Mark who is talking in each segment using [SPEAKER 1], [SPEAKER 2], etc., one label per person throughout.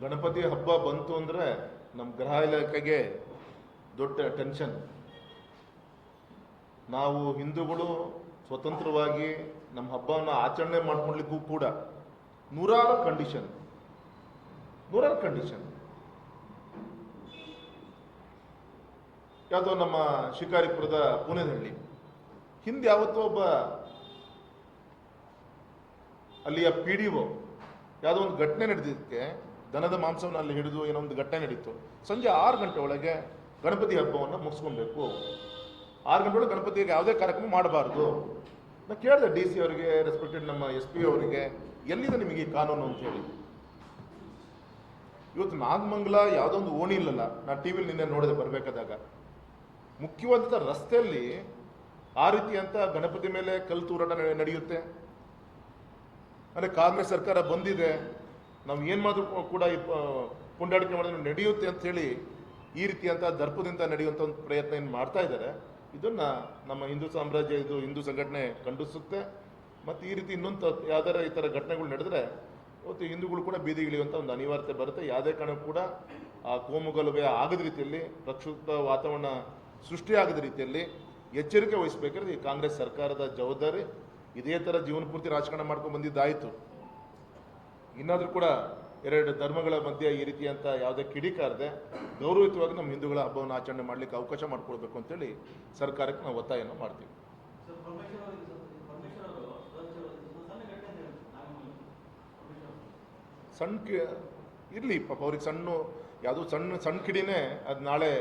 [SPEAKER 1] ಗಣಪತಿ ಹಬ್ಬ ಬಂತು ಅಂದರೆ ನಮ್ಮ ಗೃಹ ಇಲಾಖೆಗೆ ದೊಡ್ಡ ಟೆನ್ಷನ್ ನಾವು ಹಿಂದೂಗಳು ಸ್ವತಂತ್ರವಾಗಿ ನಮ್ಮ ಹಬ್ಬವನ್ನು ಆಚರಣೆ ಮಾಡ್ಕೊಡ್ಲಿಕ್ಕೂ ಕೂಡ ನೂರಾರು ಕಂಡೀಷನ್ ನೂರಾರು ಕಂಡೀಷನ್ ಯಾವುದೋ ನಮ್ಮ ಶಿಕಾರಿಪುರದ ಪುಣೆದಹಳ್ಳಿ ಹಿಂದೆ ಯಾವತ್ತೋ ಒಬ್ಬ ಅಲ್ಲಿಯ ಪಿ ಡಿ ಒ ಯಾವುದೋ ಒಂದು ಘಟನೆ ನಡೆದಿದ್ದಕ್ಕೆ ದನದ ಮಾಂಸವನ್ನು ಅಲ್ಲಿ ಹಿಡಿದು ಏನೋ ಒಂದು ಘಟನೆ ನಡೀತು. ಸಂಜೆ ಆರು ಗಂಟೆ ಒಳಗೆ ಗಣಪತಿ ಹಬ್ಬವನ್ನು ಮುಗಿಸ್ಕೊಬೇಕು. ಆರು ಗಂಟೆ ಒಳಗೆ ಗಣಪತಿಗೆ ಯಾವುದೇ ಕಾರ್ಯಕ್ರಮ ಮಾಡಬಾರ್ದು. ನಾ ಕೇಳಿದೆ ಡಿ ಸಿ ಅವರಿಗೆ ರೆಸ್ಪೆಕ್ಟೆಡ್ ನಮ್ಮ ಎಸ್ ಪಿ ಅವರಿಗೆ, ಎಲ್ಲಿದೆ ನಿಮಗೆ ಈ ಕಾನೂನು ಅಂತ ಹೇಳಿ. ಇವತ್ತು ನಾಗಮಂಗಲ ಯಾವುದೋ ಒಂದು ಓಣಿ ಇಲ್ಲಲ್ಲ ನಾನು ಟಿ ವಿಲಿ ನಿನ್ನೆ ನೋಡಿದೆ ಬರಬೇಕಾದಾಗ. ಮುಖ್ಯವಾದಂಥ ರಸ್ತೆಯಲ್ಲಿ ಆ ರೀತಿ ಅಂತ ಗಣಪತಿ ಮೇಲೆ ಕಲ್ಲು ತೂರಾಟ ನಡೆ- ನಡೆಯುತ್ತೆ. ಅಂದರೆ ಕಾಂಗ್ರೆಸ್ ಸರ್ಕಾರ ಬಂದಿದೆ. ನಾವು ಏನು ಮಾಡಿದ್ರು ಕೂಡ ಈ ಪುಂಡಾಟಿಕೆ ಮಾಡಿದ್ರೆ ನಡೆಯುತ್ತೆ ಅಂತ ಹೇಳಿ ಈ ರೀತಿಯಂಥ ದರ್ಪದಿಂದ ನಡೆಯುವಂಥ ಒಂದು ಪ್ರಯತ್ನ ಏನು ಮಾಡ್ತಾ ಇದ್ದಾರೆ, ಇದನ್ನ ನಮ್ಮ ಹಿಂದೂ ಸಾಮ್ರಾಜ್ಯ ಇದು ಹಿಂದೂ ಸಂಘಟನೆ ಖಂಡಿಸುತ್ತೆ. ಮತ್ತು ಈ ರೀತಿ ಇನ್ನೊಂದು ಯಾವ್ದಾರ ಈ ಥರ ಘಟನೆಗಳು ನಡೆದರೆ ಇವತ್ತು ಹಿಂದೂಗಳು ಕೂಡ ಬೀದಿಗಿಳಿಯುವಂಥ ಒಂದು ಅನಿವಾರ್ಯತೆ ಬರುತ್ತೆ. ಯಾವುದೇ ಕಾರಣ ಕೂಡ ಆ ಕೋಮುಗಲಭೆ ಆಗದ ರೀತಿಯಲ್ಲಿ, ಪ್ರಕ್ಷುಬ್ಧ ವಾತಾವರಣ ಸೃಷ್ಟಿಯಾಗದ ರೀತಿಯಲ್ಲಿ ಎಚ್ಚರಿಕೆ ವಹಿಸಬೇಕಾದ್ರೆ ಈ ಕಾಂಗ್ರೆಸ್ ಸರ್ಕಾರದ ಜವಾಬ್ದಾರಿ. ಇದೇ ಥರ ಜೀವನ ಪೂರ್ತಿ ರಾಜಕಾರಣ ಮಾಡ್ಕೊಂಡು ಬಂದಿದ್ದಾಯಿತು. ಇನ್ನಾದರೂ ಕೂಡ ಎರಡು ಧರ್ಮಗಳ ಮಧ್ಯೆ ಈ ರೀತಿಯಂಥ ಯಾವುದೇ ಕಿಡಿಕಾರದೆ ಗೌರವಯುತವಾಗಿ ನಮ್ಮ ಹಿಂದೂಗಳ ಹಬ್ಬವನ್ನು ಆಚರಣೆ ಮಾಡಲಿಕ್ಕೆ ಅವಕಾಶ ಮಾಡಿಕೊಡ್ಬೇಕು ಅಂತೇಳಿ ಸರ್ಕಾರಕ್ಕೆ ನಾವು ಒತ್ತಾಯವನ್ನು ಮಾಡ್ತೀವಿ.
[SPEAKER 2] ಸಣ್ಣ
[SPEAKER 1] ಕಿ ಇರಲಿ ಪಾಪ ಅವ್ರಿಗೆ ಸಣ್ಣ ಯಾವುದೋ ಸಣ್ಣ ಸಣ್ಣ ಕಿಡಿನೇ ಅದು ನಾಳೆ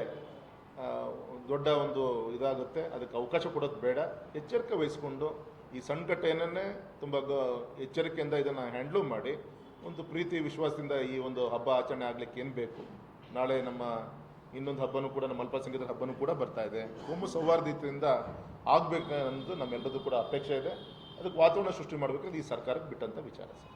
[SPEAKER 1] ದೊಡ್ಡ ಒಂದು ಇದಾಗುತ್ತೆ ಅದಕ್ಕೆ ಅವಕಾಶ ಕೊಡೋದು ಬೇಡ. ಎಚ್ಚರಿಕೆ ವಹಿಸ್ಕೊಂಡು ಈ ಸಣ್ಣ ಏನನ್ನೇ ತುಂಬ ಎಚ್ಚರಿಕೆಯಿಂದ ಇದನ್ನು ಹ್ಯಾಂಡ್ಲೂಮ್ ಮಾಡಿ. ಒಂದು ಪ್ರೀತಿ ವಿಶ್ವಾಸದಿಂದ ಈ ಒಂದು ಹಬ್ಬ ಆಚರಣೆ ಆಗ್ಲಿಕ್ಕೆ ಏನು ಬೇಕು? ನಾಳೆ ನಮ್ಮ ಇನ್ನೊಂದು ಹಬ್ಬನೂ ಕೂಡ, ನಮ್ಮ ಅಲ್ಪಸಂಖ್ಯಾತರ ಹಬ್ಬನೂ ಕೂಡ ಬರ್ತಾ ಇದೆ. ಕೋಮು ಸೌಹಾರ್ದತೆಯಿಂದ ಆಗಬೇಕು ಅನ್ನೋದು ನಮ್ಮೆಲ್ಲರದ್ದು ಕೂಡ ಅಪೇಕ್ಷೆ ಇದೆ. ಅದಕ್ಕೆ ವಾತಾವರಣ ಸೃಷ್ಟಿ ಮಾಡಬೇಕಂದ್ರೆ ಈ ಸರ್ಕಾರಕ್ಕೆ ಬಿಟ್ಟಂಥ ವಿಚಾರ ಸರ್.